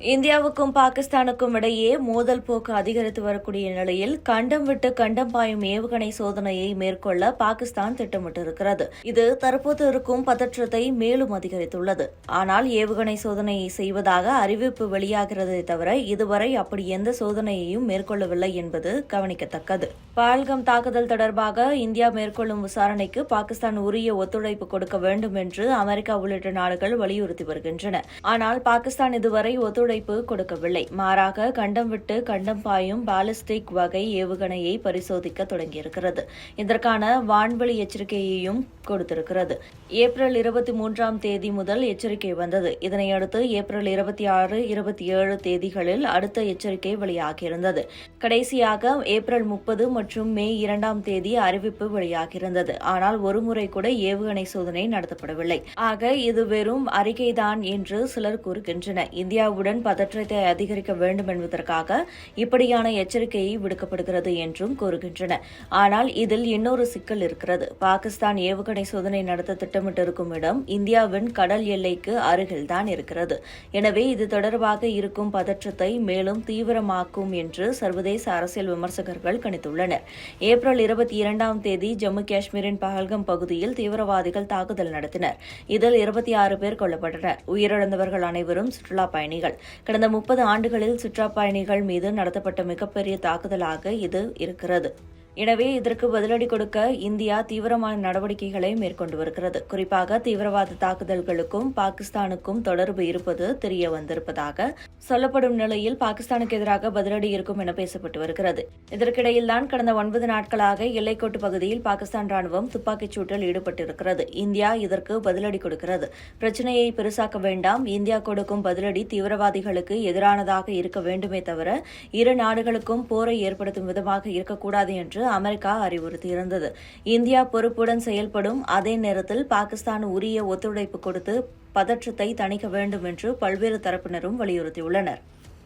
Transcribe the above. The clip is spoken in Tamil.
இந்தியாவுக்கும் பாகிஸ்தானுக்கும் இடையே மோதல் போக்கு அதிகரித்து வரக்கூடிய நிலையில் கண்டம் விட்டு கண்டம் பாயும் ஏவுகணை சோதனையை மேற்கொள்ள பாகிஸ்தான் திட்டமிட்டிருக்கிறது. இது தற்போது இருக்கும் பதற்றத்தை மேலும் அதிகரித்துள்ளது. ஆனால் ஏவுகணை சோதனையை செய்வதாக அறிவிப்பு வெளியாகிறதே தவிர இதுவரை அப்படி எந்த சோதனையையும் மேற்கொள்ளவில்லை என்பது கவனிக்கத்தக்கது. பால்கம் தாக்குதல் தொடர்பாக இந்தியா மேற்கொள்ளும் விசாரணைக்கு பாகிஸ்தான் உரிய ஒத்துழைப்பு கொடுக்க வேண்டும் என்று அமெரிக்கா உள்ளிட்ட நாடுகள் வலியுறுத்தி வருகின்றன. ஆனால் பாகிஸ்தான் இதுவரை ஒத்துழைப்பு கொடுக்கவில்லை. மாறாக கண்டம் விட்டு கண்டம் பாயும் பாலிஸ்டிக் வகை ஏவுகணையை பரிசோதிக்க தொடங்கியிருக்கிறது. இதற்கான வான்வெளி எச்சரிக்கையையும் கொடுத்திருக்கிறது. ஏப்ரல் இருபத்தி மூன்றாம் தேதி முதல் எச்சரிக்கை வந்தது. இதனையடுத்து ஏப்ரல் இருபத்தி ஆறு இருபத்தி ஏழு தேதிகளில் அடுத்த எச்சரிக்கை வெளியாகியிருந்தது. கடைசியாக ஏப்ரல் முப்பது மற்றும் மே இரண்டாம் தேதி அறிவிப்பு வெளியாகியிருந்தது. ஆனால் ஒருமுறை கூட ஏவுகணை சோதனை நடத்தப்படவில்லை. ஆக இது வெறும் அறிக்கைதான் என்று சிலர் கூறுகின்றனர். இந்தியாவுடன் பதற்றத்தை அதிகரிக்க வேண்டும் என்பதற்காக இப்படியான எச்சரிக்கையை விடுக்கப்படுகிறது என்றும் கூறுகின்றன ஆனால் இதில் இன்னொரு சிக்கல் இருக்கிறது. பாகிஸ்தான் ஏவுகணை சோதனை நடத்த திட்டமிட்டிருக்கும் இடம் இந்தியாவின் கடல் எல்லைக்கு அருகில்தான் இருக்கிறது. எனவே இது தொடர்பாக இருக்கும் பதற்றத்தை மேலும் தீவிரமாக்கும் என்று சர்வதேச அரசியல் விமர்சகர்கள் கணித்துள்ளனர். ஏப்ரல் இருபத்தி இரண்டாம் தேதி ஜம்மு காஷ்மீரின் பஹல்கம் பகுதியில் தீவிரவாதிகள் தாக்குதல் நடத்தினர். இதில் இருபத்தி ஆறு பேர் கொல்லப்பட்டனர். உயிரிழந்தவர்கள் அனைவரும் சுற்றுலா பயணிகள். கடந்த முப்பது ஆண்டுகளில் சுற்றுலா பயணிகள் மீது நடத்தப்பட்ட மிகப்பெரிய தாக்குதலாக இது இருக்கிறது. எனவே இதற்கு பதிலடி கொடுக்க இந்தியா தீவிரமான நடவடிக்கைகளை மேற்கொண்டு வருகிறது. குறிப்பாக தீவிரவாத தாக்குதல்களுக்கும் பாகிஸ்தானுக்கும் தொடர்பு இருப்பது தெரிய வந்திருப்பதாக சொல்லப்படும் நிலையில் பாகிஸ்தானுக்கு எதிராக பதிலடி இருக்கும் என பேசப்பட்டு வருகிறது. இதற்கிடையில்தான் கடந்த ஒன்பது நாட்களாக எல்லைக்கோட்டு பகுதியில் பாகிஸ்தான் ராணுவம் துப்பாக்கிச் சூட்டில் ஈடுபட்டிருக்கிறது. இந்தியா இதற்கு பதிலடி கொடுக்கிறது. பிரச்சனையை பெருசாக்க வேண்டாம். இந்தியா கொடுக்கும் பதிலடி தீவிரவாதிகளுக்கு எதிரானதாக இருக்க வேண்டுமே தவிர இரு நாடுகளுக்கும் போரை ஏற்படுத்தும் விதமாக இருக்கக்கூடாது என்று அமெரிக்கா அறிவுறுத்தியிருந்தது. இந்தியா பொறுப்புடன் செயல்படும் அதே நேரத்தில் பாகிஸ்தான் உரிய ஒத்துழைப்பு கொடுத்து பதற்றத்தை தணிக்க வேண்டும் என்று பல்வேறு தரப்பினரும் வலியுறுத்தியுள்ளனர்.